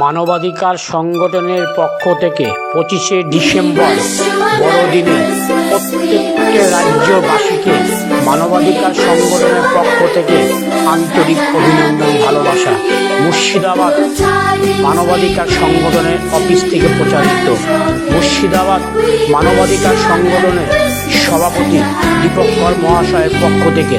মানবাধিকার সংগঠনের পক্ষ থেকে পঁচিশে ডিসেম্বর বড়দিনে প্রত্যেকটি রাজ্যবাসীকে মানবাধিকার সংগঠনের পক্ষ থেকে আন্তরিক অভিনন্দন, ভালোবাসা। মুর্শিদাবাদ মানবাধিকার সংগঠনের অফিস থেকে প্রচারিত। মুর্শিদাবাদ মানবাধিকার সংগঠনের সভাপতি দীপক কর মহাশয়ের পক্ষ থেকে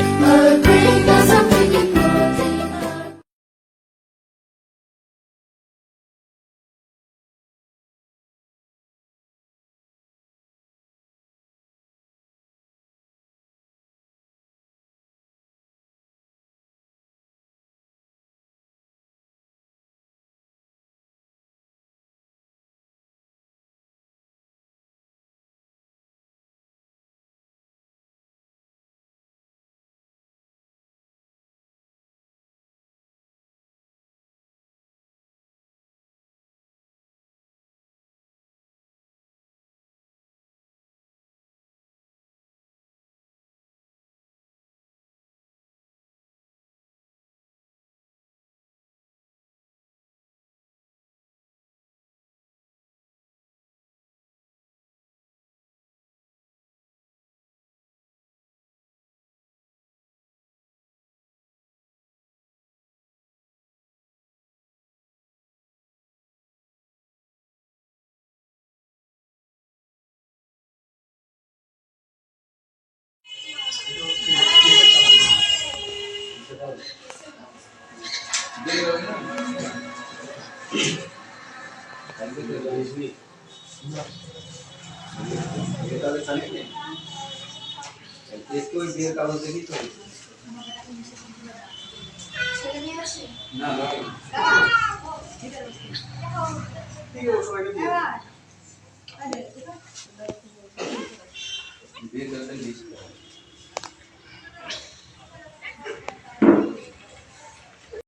Gracias.